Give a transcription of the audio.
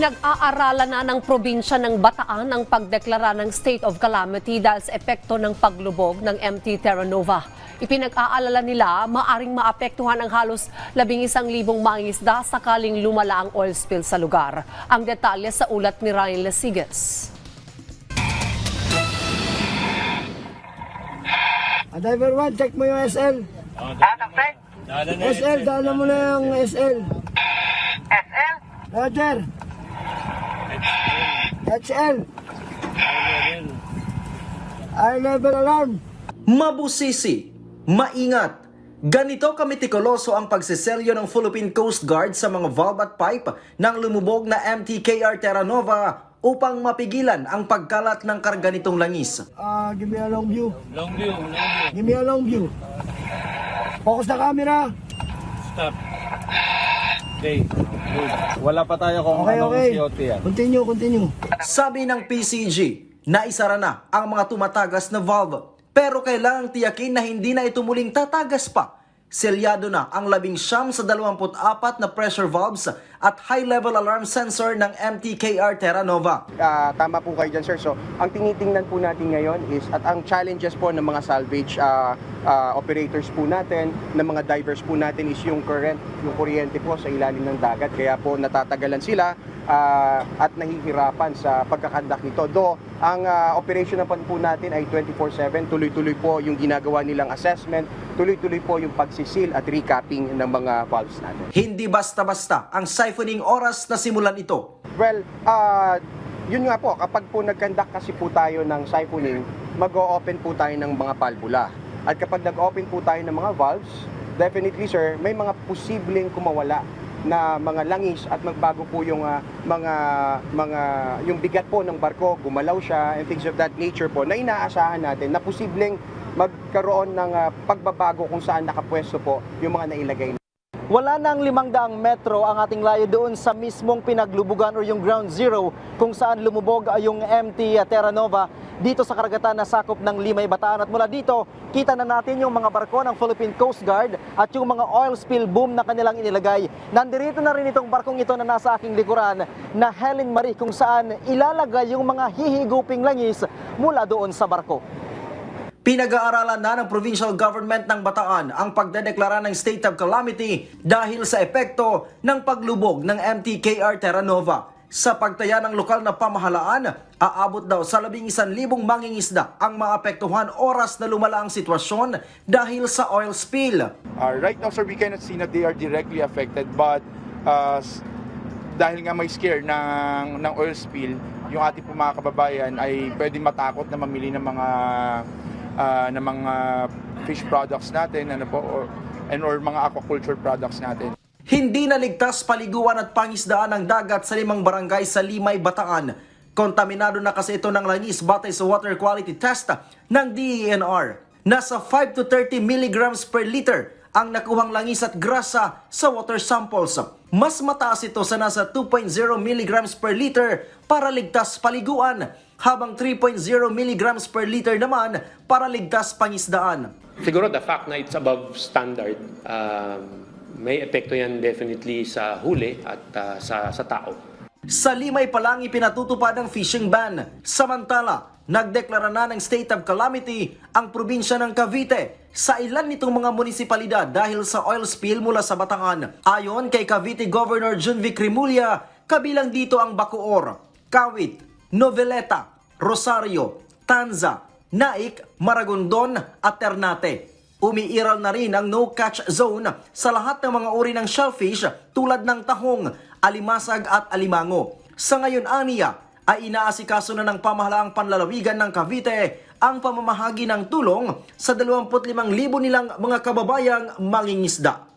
Pinag-aaralan na ng probinsya ng Bataan ang pagdeklara ng state of calamity dahil sa epekto ng paglubog ng MT Terra Nova. Ipinag-aalala nila maaring maapektuhan ang halos 11,000 mangisda sakaling lumala ang oil spill sa lugar. Ang detalye sa ulat ni Ryan Lasigas. Ah, driver 1, check mo yung SL. Ah? SL, dala mo na yung SL. SL? Roger. HL. High level alarm. Mabusisi, maingat. Ganito kamitikuloso ang pagseselyo ng Philippine Coast Guard sa mga valve at pipe ng lumubog na MTKR Terra Nova upang mapigilan ang pagkalat ng karga nitong langis. Ah, give me a long view. Long view, long view. Give me a long view. Focus na camera. Stop. Okay. Wala pa tayo kung Okay, anong okay. COT yan. Continue, continue. Sabi ng PCG, naisara na ang mga tumatagas na valve. Pero kailangang tiyakin na hindi na ito muling tatagas pa. Selyado na ang labing siyam sa 24 na pressure valves at high-level alarm sensor ng MTKR Terra Nova. Ah, tama po kayo dyan, sir. So, ang tinitingnan po natin ngayon is, at ang challenges po ng mga salvage ah, ah, operators po natin, ng mga divers po natin is yung current, yung kuryente po sa ilalim ng dagat. Kaya po natatagalan sila ah, at nahihirapan sa pagkakandak nito. Do, ang ah, operation naman po natin ay 24-7. Tuloy-tuloy po yung ginagawa nilang assessment, tuloy-tuloy po yung pagsisil at recapping ng mga valves natin. Hindi basta-basta ang siphoning oras na simulan ito. Well, ah yun nga po, kapag po nag-conduct kasi po tayo ng siphoning, mag-o-open po tayo ng mga valvula. At kapag nag-open po tayo ng mga valves, definitely sir, may mga posibleng kumawala na mga langis at magbago po yung ah, mga mga yung bigat po ng barko, gumalaw siya and things of that nature po na inaasahan natin na posibleng magkaroon ng ah, pagbabago kung saan nakapwesto po yung mga nailagay Wala nang limang daang metro ang ating layo doon sa mismong pinaglubugan o yung ground zero kung saan lumubog yung MT Terra Nova dito sa karagatan na sakop ng Limay Bataan. At mula dito, kita na natin yung mga barko ng Philippine Coast Guard at yung mga oil spill boom na kanilang inilagay. Nandirito na rin itong barkong ito na nasa aking likuran na Helen Marie kung saan ilalagay yung mga hihiguping langis mula doon sa barko. Pinag-aaralan na ng provincial government ng Bataan ang pagdedeklara ng state of calamity dahil sa epekto ng paglubog ng MTKR Terra Nova. Sa pagtaya ng lokal na pamahalaan, aabot daw sa 11,000 mangingisda ang maapektuhan oras na lumala ang sitwasyon dahil sa oil spill. Uh, right now, sir, we cannot see that they are directly affected, but uh, dahil nga may scare ng, ng oil spill, yung ating mga kababayan ay pwedeng matakot na mamili ng mga uh, ng mga fish products natin ano po or, and or mga aquaculture products natin. Hindi naligtas paliguan at pangisdaan ng dagat sa limang barangay sa Limay, Bataan. Kontaminado na kasi ito ng langis batay sa water quality test ng DENR. Nasa 5 to 30 milligrams per liter ang nakuhang langis at grasa sa water samples. Mas mataas ito sa nasa 2.0 milligrams per liter para ligtas paliguan, habang 3.0 milligrams per liter naman para ligtas pangisdaan. Siguro the fact na it's above standard, um, may epekto yan definitely sa huli at uh, sa, sa tao. Sa Limay pa lang ipinatutupad ang fishing ban. Samantala, nagdeklara na ng state of calamity ang probinsya ng Cavite sa ilan nitong mga munisipalidad dahil sa oil spill mula sa Batangan. Ayon kay Cavite Governor Junvic Rimulya, kabilang dito ang Bacoor, Kawit, Noveleta, Rosario, Tanza, Naik, Maragondon at Ternate. Umiiral na rin ang no-catch zone sa lahat ng mga uri ng shellfish tulad ng tahong, alimasag at alimango. Sa ngayon aniya ay inaasikaso na ng pamahalaang panlalawigan ng Cavite ang pamamahagi ng tulong sa 25,000 nilang mga kababayang mangingisda.